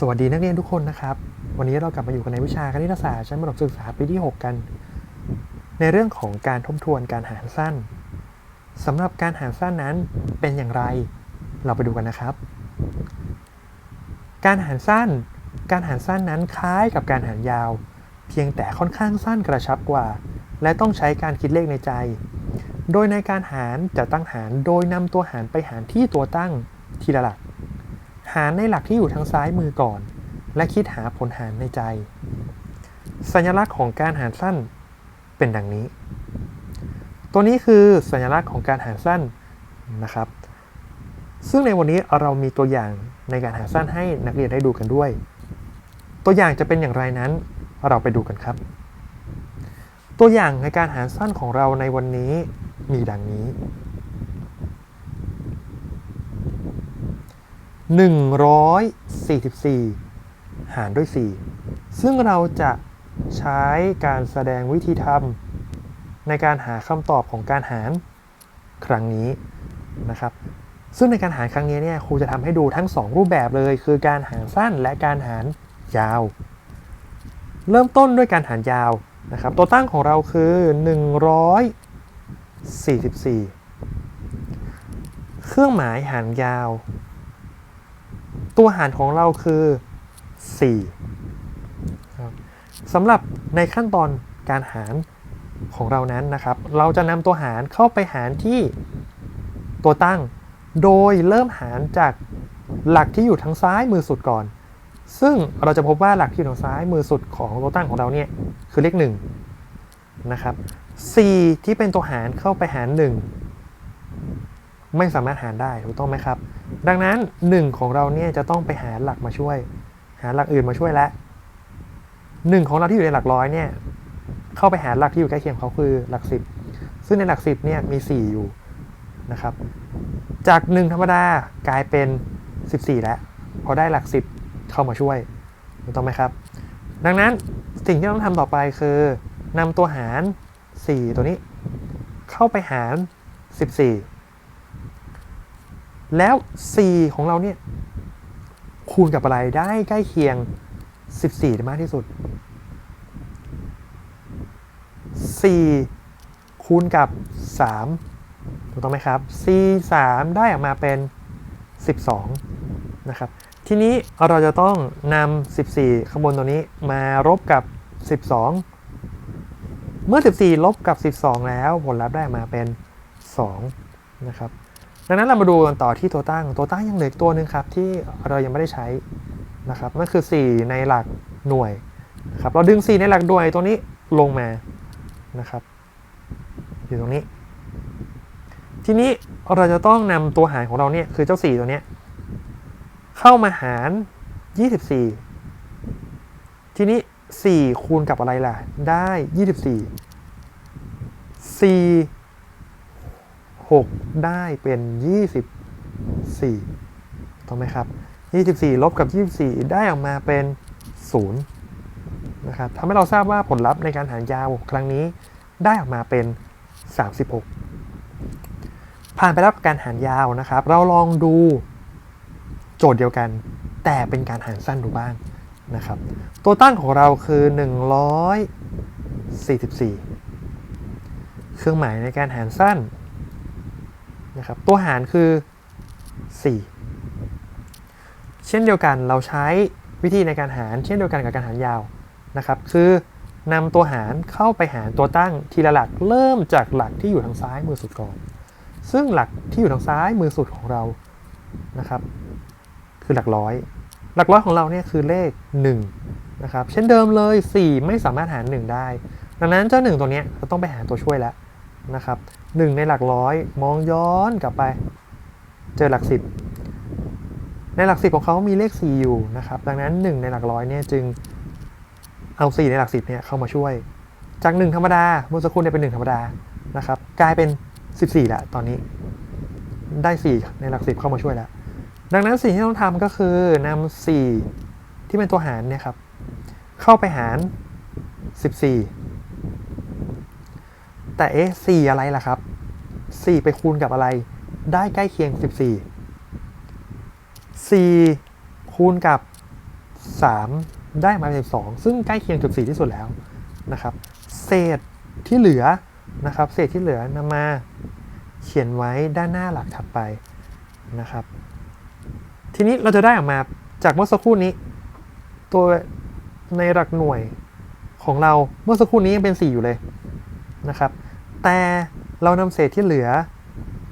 สวัสดีนักเรียนทุกคนนะครับ วันนี้เรากลับมาอยู่กันในวิชาคณิตศาสตร์ชั้นประถมศึกษาปีที่ 6 กัน ในเรื่องของการทบทวนการหารสั้นสำหรับการหารสั้นนั้นเป็นอย่างไร เราไปดูกันนะครับ การหารสั้น การหารสั้นนั้นคล้ายกับการหารยาว เพียงแต่ค่อนข้างสั้นกระชับกว่า และต้องใช้การคิดเลขในใจ โดยในการหารจะตั้งหารโดยนำตัวหารไปหารที่ตัวตั้งทีละหลัก หารในหลักที่อยู่ทางซ้ายมือก่อน และคิดหาผลหารในใจ สัญลักษณ์ของการหารสั้นเป็นดังนี้ ตัวนี้คือสัญลักษณ์ของการหารสั้นนะครับ ซึ่งในวันนี้เรามีตัวอย่างในการหารสั้นให้นักเรียนได้ดูกันด้วย ตัวอย่างจะเป็นอย่างไรนั้นเราไปดูกันครับ ตัวอย่างในการหารสั้นของเราในวันนี้มีดังนี้ 144 หารด้วย 4 ซึ่งเราจะใช้การแสดงวิธีทำในการหาคำตอบของการหารครั้งนี้นะครับ ซึ่งในการหารครั้งนี้เนี่ยครูจะทำให้ดูทั้ง 2 รูปแบบเลย คือการหารสั้นและการหารยาว เริ่มต้นด้วยการหารยาวนะครับ ตัวตั้งของเราคือ 144 เครื่องหมายหารยาว ตัวหารของเราคือ 4 ครับสำหรับในขั้นตอนการหารของเรานั้นนะครับ เราจะนำตัวหารเข้าไปหารที่ตัวตั้ง โดยเริ่มหารจากหลักที่อยู่ทางซ้ายมือสุดก่อน ซึ่งเราจะพบว่าหลักที่อยู่ทางซ้ายมือสุดของตัวตั้งของเราเนี่ยคือเลข1นะครับ4ที่เป็นตัวหารเข้าไปหาร 1 ไม่สามารถหารได้ถูกต้องไหมครับ ดังนั้น 1 ของเราเนี่ยจะต้องไปหาหลักมาช่วย หาหลักอื่นมาช่วยแล้ว1ของเราที่อยู่ในหลักร้อยเนี่ยเข้าไปหาหลักที่อยู่ใกล้เคียงเขาคือหลัก 10 ซึ่งในหลัก 10เนี่ยมี 4 อยู่นะครับ จาก 1 ธรรมดากลายเป็น 14 แล้วพอได้หลัก 10 เข้ามาช่วยถูกต้องไหมครับ ดังนั้นสิ่งที่ต้องทำต่อไปคือนำตัวหาร 4 ตัวนี้ เข้าไปหาร 14 แล้ว4ของเราเนี่ยคูณกับอะไรได้ใกล้เคียง 14 ได้มากที่สุด 4 คูณกับ 3 ถูกต้องไหมครับ4 3ได้ออกมาเป็น 12 นะครับ ทีนี้เราจะต้องนำ 14 ข้างบนตัวนี้มารบกับ 12 เมื่อ 14 ลบกับ 12 แล้ว ผลลัพธ์ได้ออกมาเป็น 2 นะครับ ดังนั้นเรามาดูกันต่อที่ตัวตั้ง ตัวตั้งยังเหลืออกตัวหนึ่งครับที่เรายังไม่ได้ใช้นะครับนั่นคือ 4 ในหลักหน่วยครับเราดึง 4 ในหลักหน่วยตัวนี้ลงมานะครับ อยู่ตรงนี้ ทีนี้เราจะต้องนำตัวหารของเราเนี่ยคือเจ้า 4 ตัวเนี้ยเข้ามาหาร 24 ทีนี้ 4 คูณกับอะไรล่ะ ได้ 24 4 6 ได้เป็น 24ถูกไหมครับ 24 ลบกับ 24 ได้ออกมาเป็น 0 นะครับทำให้เราทราบว่าผลลัพธ์ในการหารยาวครั้งนี้ได้ออกมาเป็น 36 ผ่านไปแล้วกับการหารยาวนะครับ เราลองดูโจทย์เดียวกัน แต่เป็นการหารสั้นดูบ้างนะครับ ตัวตั้งของเราคือ 144 เครื่องหมายในการหารสั้น นะครับตัวหารคือ 4 เช่นเดียวกันเราใช้วิธีในการหาร เช่นเดียวกันกับการหารยาวนะครับคือนำตัวหารเข้าไปหารตัวตั้งทีละหลักเริ่มจากหลักที่อยู่ทางซ้ายมือสุดก่อน ซึ่งหลักที่อยู่ทางซ้ายมือสุดของเรานะครับคือหลักร้อย หลักร้อยของเราเนี่ยคือเลข1นะครับเช่นเดิมเลย 4 ไม่สามารถหาร 1 ได้ ดังนั้นเจ้า1ตัวเนี้ยเราต้องไปหาตัวช่วยแล้ว นะครับ1ในหลักร้อยมองย้อนกลับไป เจอหลัก10ในหลัก10ของเขามีเลข 4 อยู่นะครับ ดังนั้น 1 ในหลักร้อยเนี่ยจึงเอา 4 ในหลัก10เนี่ยเข้ามาช่วย จาก 1 ธรรมดาเมื่อสักครู่เนี่ยเป็น 1 ธรรมดานะครับกลายเป็น 14ล้วตอนนี้ได้ 4 ในหลัก10เข้ามาช่วยแล้ว ดังนั้นสิ่งที่ต้องทำก็คือนำ4ที่เป็นตัวหารเนี่ยครับเข้าไปหาร 14 แต่เอ๊ะ4อะไรล่ะครับ4ไปคูณกับอะไร ได้ใกล้เคียง14 4คูณกับ3ได้มาเป็น12ซึ่งใกล้เคียงจุด4ที่สุดแล้วนะครับ เศษที่เหลือนะครับ เศษที่เหลือนำมาเขียนไว้ด้านหน้าหลักถัดไปนะครับ ทีนี้เราจะได้ออกมาจากเมื่อสักครู่นี้ ตัวในหลักหน่วยของเราเมื่อสักครู่นี้ยังเป็น 4 อยู่เลยนะครับ แต่เรานำเศษที่เหลือ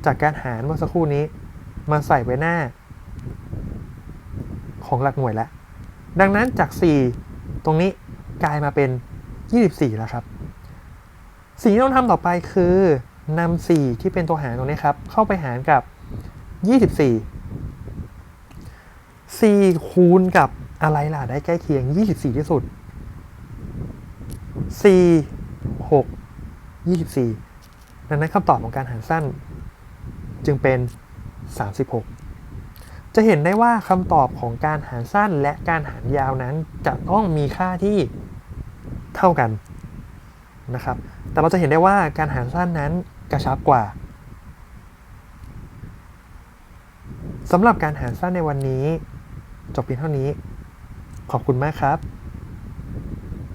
จากการหารเมื่อสักครู่นี้ มาใส่ไว้หน้า ของหลักหน่วยแล้ว ดังนั้นจาก 4 ตรงนี้กลายมาเป็น 24 แล้วครับสิ่งที่ต้องทำต่อไปคือนำ4ที่เป็นตัวหารตรงนี้ครับ เข้าไปหารกับ 24 4 คูณกับอะไรล่ะได้ใกล้เคียง 24 ที่สุด 4 6 24 ดังนั้นคำตอบของการหารสั้นจึงเป็น 36 จะเห็นได้ว่าคำตอบของการหารสั้นและการหารยาวนั้นจะต้องมีค่าที่เท่ากันนะครับ แต่เราจะเห็นได้ว่าการหารสั้นนั้นกระชับกว่าสำหรับการหารสั้นในวันนี้ จบเพียงเท่านี้ ขอบคุณมากครับ